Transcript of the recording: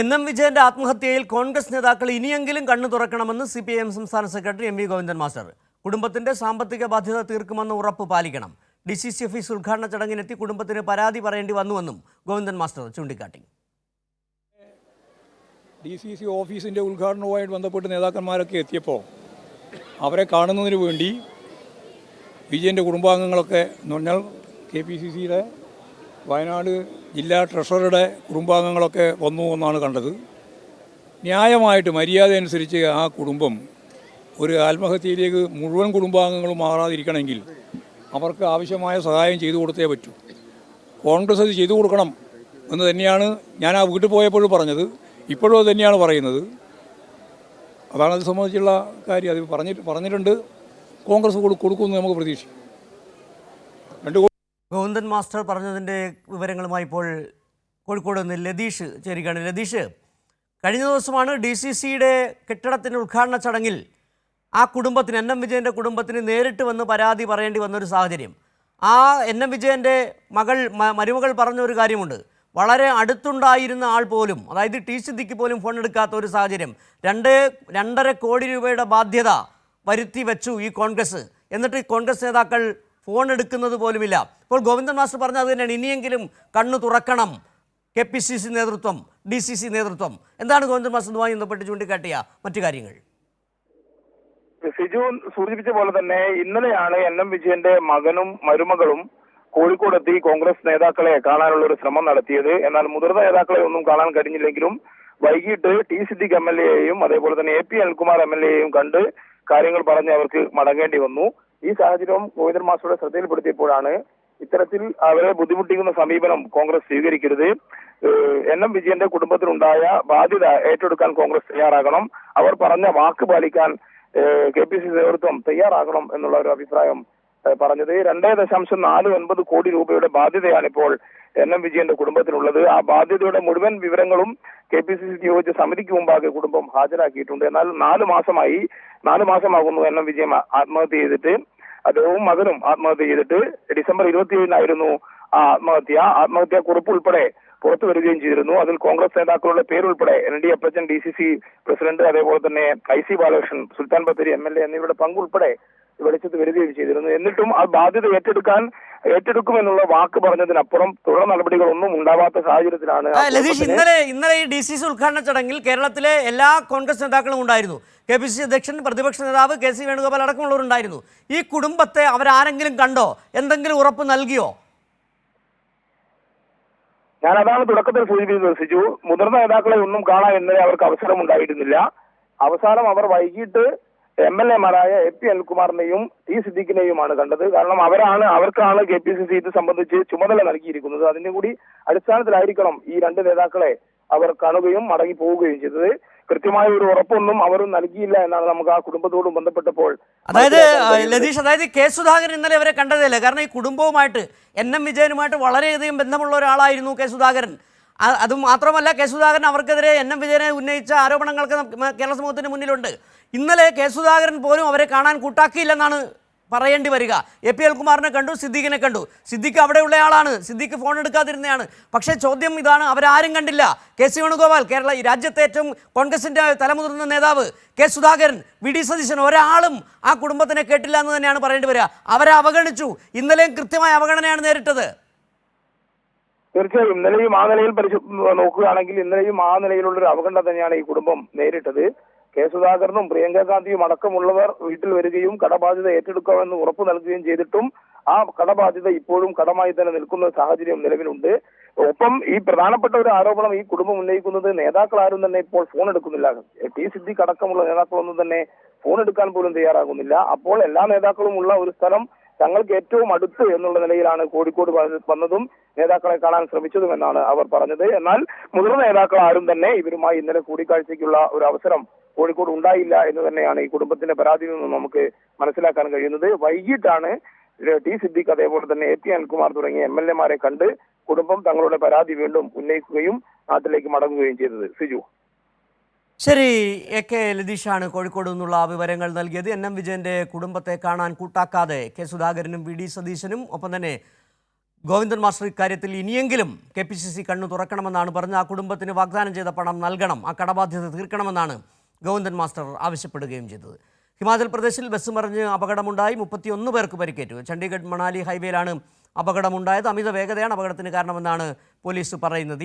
N M വിജയന്റെ ആത്മഹത്യയിൽ കോൺഗ്രസ് നേതാക്കൾ ഇനിയെങ്കിലും കണ്ണു തുറക്കണമെന്ന് സി പി ഐ എം സംസ്ഥാന secretary M V Govindan master. കുടുംബത്തിന്റെ സാമ്പത്തിക ബാധ്യത തീർക്കുമെന്ന് ഉറപ്പ് പാലിക്കണം. ഡി സി സി ഓഫീസ് ഉദ്ഘാടന ചടങ്ങിനെത്തി കുടുംബത്തിന് പരാതി പറയേണ്ടി വന്നുവെന്നും ഗോവിന്ദൻ മാസ്റ്റർ ചൂണ്ടിക്കാട്ടി. ഡി സി സി ഓഫീസിന്റെ ഉദ്ഘാടനവുമായിട്ട് ബന്ധപ്പെട്ട് നേതാക്കന്മാരൊക്കെ എത്തിയപ്പോൾ അവരെ കാണുന്നതിന് വേണ്ടി വിജയന്റെ കുടുംബാംഗങ്ങളൊക്കെ എന്ന് പറഞ്ഞാൽ കെ പി സി സിയുടെ വയനാട് ജില്ലാ ട്രഷററുടെ കുടുംബാംഗങ്ങളൊക്കെ വന്നു എന്നാണ് കണ്ടത്. ന്യായമായിട്ട് മര്യാദ അനുസരിച്ച് ആ കുടുംബം ഒരു ആത്മഹത്യയിലേക്ക് മുഴുവൻ കുടുംബാംഗങ്ങളും മാറാതിരിക്കണമെങ്കിൽ അവർക്ക് ആവശ്യമായ സഹായം ചെയ്തു കൊടുത്തേ പറ്റൂ. കോൺഗ്രസ് അത് ചെയ്തു കൊടുക്കണം എന്ന് തന്നെയാണ് ഞാൻ ആ വീട്ടിൽ പോയപ്പോഴും പറഞ്ഞത്. ഇപ്പോഴും അത് തന്നെയാണ് പറയുന്നത്. അതാണ് അത് സംബന്ധിച്ചുള്ള കാര്യം. അത് പറഞ്ഞിട്ട് പറഞ്ഞിട്ടുണ്ട്. കോൺഗ്രസ് കൊടു- കൊടുക്കുമെന്ന് നമുക്ക് പ്രതീക്ഷിക്കും. ഗോവിന്ദൻ മാസ്റ്റർ പറഞ്ഞതിന്റെ വിവരങ്ങളുമായി ഇപ്പോൾ കോഴിക്കോട് നിന്ന് ലതീഷ് ചേരുകയാണ്. ലതീഷ് കഴിഞ്ഞ ദിവസമാണ് ഡി സി സിയുടെ കെട്ടിടത്തിന്റെ ഉദ്ഘാടന ചടങ്ങിൽ ആ കുടുംബത്തിന് എൻ എം വിജയന്റെ കുടുംബത്തിന് നേരിട്ട് വന്ന് പരാതി പറയേണ്ടി വന്നൊരു സാഹചര്യം. ആ എൻ എം വിജയന്റെ മകൾ മരുമകൾ പറഞ്ഞ ഒരു കാര്യമുണ്ട്. വളരെ അടുത്തുണ്ടായിരുന്ന ആൾ പോലും അതായത് ടി സിദ്ദിക്ക് പോലും ഫോൺ എടുക്കാത്ത ഒരു സാഹചര്യം. രണ്ട് രണ്ടര കോടി രൂപയുടെ ബാധ്യത വരുത്തി വെച്ചു ഈ കോൺഗ്രസ്. എന്നിട്ട് കോൺഗ്രസ് നേതാക്കൾ ഫോൺ എടുക്കുന്നത് പോലുമില്ല. ഇപ്പോൾ ഗോവിന്ദൻ മാസ്റ്റർ പറഞ്ഞത് അത് തന്നെയാണ്. ഇനിയെങ്കിലും കണ്ണു തുറക്കണം. കെ പി സി സി നേതൃത്വം ഡി സി സി നേതൃത്വം. എന്താണ് ഗോവിന്ദൻ മാസ്റ്റർ ഇതുമായി ബന്ധപ്പെട്ട് ചൂണ്ടിക്കാട്ടിയ മറ്റു കാര്യങ്ങൾ? സിജു സൂചിപ്പിച്ച പോലെ തന്നെ ഇന്നലെയാണ് എൻ എം വിജയന്റെ മകനും മരുമകളും കോഴിക്കോടെത്തി കോൺഗ്രസ് നേതാക്കളെ കാണാനുള്ള ഒരു ശ്രമം നടത്തിയത്. എന്നാൽ മുതിർന്ന നേതാക്കളെ ഒന്നും കാണാൻ കഴിഞ്ഞില്ലെങ്കിലും വൈകിട്ട് ടി സിദ്ദിഖ് എം എൽ എയെയും അതേപോലെ തന്നെ A P Anilkumar M L എയെയും കണ്ട് കാര്യങ്ങൾ പറഞ്ഞ് അവർക്ക് മടങ്ങേണ്ടി വന്നു. ഈ സാഹചര്യം ഗോവിന്ദൻ മാസ്റ്ററുടെ ശ്രദ്ധയിൽപ്പെടുത്തിയപ്പോഴാണ് ഇത്തരത്തിൽ അവരെ ബുദ്ധിമുട്ടിക്കുന്ന സമീപനം കോൺഗ്രസ് സ്വീകരിക്കരുത്. എൻ എം വിജയന്റെ കുടുംബത്തിനുണ്ടായ ബാധ്യത ഏറ്റെടുക്കാൻ കോൺഗ്രസ് തയ്യാറാകണം. അവർ പറഞ്ഞ വാക്ക് പാലിക്കാൻ കെ പി സി നേതൃത്വം തയ്യാറാകണം എന്നുള്ള ഒരു അഭിപ്രായം പറഞ്ഞത് രണ്ടേ ദശാംശം നാല് ഒൻപത് കോടി രൂപയുടെ ബാധ്യതയാണ് ഇപ്പോൾ എൻ എം വിജയന്റെ കുടുംബത്തിനുള്ളത് ആ ബാധ്യതയുടെ മുഴുവൻ വിവരങ്ങളും കെ പി സി സി നിയോഗിച്ച സമിതിക്ക് മുമ്പാകെ കുടുംബം ഹാജരാക്കിയിട്ടുണ്ട്. എന്നാൽ നാല് മാസമായി നാല് മാസമാകുന്നു എൻ എം വിജയൻ ആത്മഹത്യ ചെയ്തിട്ട്. അദ്ദേഹവും മകനും ആത്മഹത്യ ചെയ്തിട്ട് ഡിസംബർ ഇരുപത്തിയേഴിനായിരുന്നു ആ ആത്മഹത്യ. ആത്മഹത്യാ കുറിപ്പ് ഉൾപ്പെടെ പുറത്തു വരികയും ചെയ്തിരുന്നു. അതിൽ കോൺഗ്രസ് നേതാക്കളുടെ പേരുൾപ്പെടെ N D Appachan D C C president അതേപോലെ തന്നെ I C Balakrishnan Sultan Bathery M L A എന്നിവരുടെ പങ്കുൾപ്പെടെ വെളിച്ചത്ത് വരികയും ചെയ്തിരുന്നു. എന്നിട്ടും ആ ബാധ്യത ഏറ്റെടുക്കാൻ ഏറ്റെടുക്കുമെന്നുള്ള വാക്ക് പറഞ്ഞതിനപ്പുറം തുടർ നടപടികളൊന്നും ഉണ്ടാവാത്ത സാഹചര്യത്തിലാണ് ലതീഷ് ഇന്നലെ ഇന്നലെ ഈ ഡി സി സി ഉദ്ഘാടന ചടങ്ങിൽ കേരളത്തിലെ എല്ലാ കോൺഗ്രസ് നേതാക്കളും ഉണ്ടായിരുന്നു. കെ പി സി സി അധ്യക്ഷൻ പ്രതിപക്ഷ നേതാവ് കെ സി വേണുഗോപാൽ അടക്കമുള്ളവരുണ്ടായിരുന്നു. ഈ കുടുംബത്തെ അവരാരെങ്കിലും കണ്ടോ? എന്തെങ്കിലും ഉറപ്പ് നൽകിയോ? ഞാൻ അതാണ് തുടക്കത്തിൽ സൂചിപ്പിച്ചത് സിജു. മുതിർന്ന നേതാക്കളെ ഒന്നും കാണാൻ ഇന്നലെ അവർക്ക് അവസരമുണ്ടായിരുന്നില്ല. അവസാനം അവർ വൈകിട്ട് എം എൽ എമാരായ എ പി അനിൽകുമാറിനെയും ടി സിദ്ദീഖിനെയുമാണ് കണ്ടത്. കാരണം അവരാണ് അവർക്കാണ് കെ പി സി സി ഇത് സംബന്ധിച്ച് ചുമതല നൽകിയിരിക്കുന്നത്. അതിന്റെ കൂടി അടിസ്ഥാനത്തിലായിരിക്കണം ഈ രണ്ട് നേതാക്കളെ അവർ കാണുകയും മടങ്ങി പോവുകയും ചെയ്തത്. കൃത്യമായ ഒരു ഉറപ്പൊന്നും അവരും നൽകിയില്ല എന്നാണ് നമുക്ക് ആ കുടുംബത്തോടും ബന്ധപ്പെട്ടപ്പോൾ അതായത് ലതീഷ് അതായത് കെ സുധാകരൻ ഇന്നലെ അവരെ കണ്ടതല്ലേ കാരണം ഈ കുടുംബവുമായിട്ട് എൻ എം വിജയനുമായിട്ട് വളരെയധികം ബന്ധമുള്ള ഒരാളായിരുന്നു കെ സുധാകരൻ. അത് മാത്രമല്ല കെ സുധാകരൻ അവർക്കെതിരെ എൻ എം വിജയനെ ഉന്നയിച്ച ആരോപണങ്ങൾക്ക് കേരള സമൂഹത്തിന് മുന്നിലുണ്ട്. ഇന്നലെ കെ സുധാകരൻ പോലും അവരെ കാണാൻ കൂട്ടാക്കിയില്ലെന്നാണ് പറയേണ്ടി വരിക. എ പി എൽകുമാറിനെ കണ്ടു സിദ്ദീഖിനെ കണ്ടു. സിദ്ദീഖ് അവിടെയുള്ള ആളാണ്. സിദ്ദീഖ് ഫോൺ എടുക്കാതിരുന്നതാണ് പക്ഷേ ചോദ്യം ഇതാണ് അവരാരും കണ്ടില്ല. കെ സി വേണുഗോപാൽ കേരള ഈ രാജ്യത്തെ ഏറ്റവും കോൺഗ്രസിന്റെ തലമുതിർന്ന നേതാവ് K Sudhakaran V D Satheesan ഒരാളും ആ കുടുംബത്തിനെ കേട്ടില്ല എന്ന് തന്നെയാണ് പറയേണ്ടി വരിക. അവരെ അവഗണിച്ചു. ഇന്നലെയും കൃത്യമായ അവഗണനയാണ് നേരിട്ടത്. തീർച്ചയായും. ഇന്നലെയും ആ നിലയിൽ പരിശോ നോക്കുകയാണെങ്കിൽ ഇന്നലെയും ആ നിലയിലുള്ള ഒരു അവഗണന തന്നെയാണ് ഈ കുടുംബം നേരിട്ടത്. കെ സുധാകരനും പ്രിയങ്ക ഗാന്ധിയും അടക്കമുള്ളവർ വീട്ടിൽ വരികയും കടബാധ്യത ഏറ്റെടുക്കാമെന്ന് ഉറപ്പു നൽകുകയും ചെയ്തിട്ടും ആ കടബാധ്യത ഇപ്പോഴും കടമായി തന്നെ നിൽക്കുന്ന സാഹചര്യം നിലവിലുണ്ട്. ഒപ്പം ഈ പ്രധാനപ്പെട്ട ഒരു ആരോപണം ഈ കുടുംബം ഉന്നയിക്കുന്നത് നേതാക്കൾ ആരും തന്നെ ഇപ്പോൾ ഫോൺ എടുക്കുന്നില്ല. ടി സിദ്ദിഖ് അടക്കമുള്ള നേതാക്കളൊന്നും തന്നെ ഫോൺ എടുക്കാൻ പോലും തയ്യാറാകുന്നില്ല. അപ്പോൾ എല്ലാ നേതാക്കളും ഉള്ള ഒരു സ്ഥലം തങ്ങൾക്ക് ഏറ്റവും അടുത്ത് എന്നുള്ള നിലയിലാണ് കോഴിക്കോട് വന്നതും നേതാക്കളെ കാണാൻ ശ്രമിച്ചതുമെന്നാണ് അവർ പറഞ്ഞത്. എന്നാൽ മുതിർന്ന നേതാക്കൾ ആരും തന്നെ ഇവരുമായി ഇന്നലെ കൂടിക്കാഴ്ചയ്ക്കുള്ള ഒരു അവസരം കോഴിക്കോട് ഉണ്ടായില്ല എന്ന് തന്നെയാണ് ഈ കുടുംബത്തിന്റെ പരാതിയിൽ നിന്നും നമുക്ക് മനസ്സിലാക്കാൻ കഴിയുന്നത്. വൈകിട്ടാണ് ടി സിദ്ദിഖ് അതേപോലെ തന്നെ എ പി അനിൽകുമാർ തുടങ്ങിയ എം എൽ എമാരെ കണ്ട് കുടുംബം തങ്ങളുടെ പരാതി വീണ്ടും ഉന്നയിക്കുകയും നാട്ടിലേക്ക് മടങ്ങുകയും ചെയ്തത്. സിജു. ശരി എ കെ ലതീഷാണ് കോഴിക്കോട് നിന്നുള്ള വിവരങ്ങൾ നൽകിയത്. എൻ എം വിജയന്റെ കുടുംബത്തെ കാണാൻ കൂട്ടാക്കാതെ കെ സുധാകരനും വി ഡി സതീശനും ഒപ്പം തന്നെ ഗോവിന്ദൻ മാസ്റ്റർ ഇക്കാര്യത്തിൽ ഇനിയെങ്കിലും കെ പി സി സി കണ്ണു തുറക്കണമെന്നാണ് പറഞ്ഞ് ആ കുടുംബത്തിന് വാഗ്ദാനം ചെയ്ത പണം നൽകണം ആ കടബാധ്യത തീർക്കണമെന്നാണ് ഗോവിന്ദൻ മാസ്റ്റർ ആവശ്യപ്പെടുകയും ചെയ്തത്. ഹിമാചൽ പ്രദേശിൽ ബസ് മറിഞ്ഞ് അപകടമുണ്ടായി. മുപ്പത്തിയൊന്ന് പേർക്ക് പരിക്കേറ്റു. ചണ്ഡീഗഡ് മണാലി ഹൈവേയിലാണ് അപകടമുണ്ടായത്. അമിത വേഗതയാണ് അപകടത്തിന് കാരണമെന്നാണ് പോലീസ് പറയുന്നത്.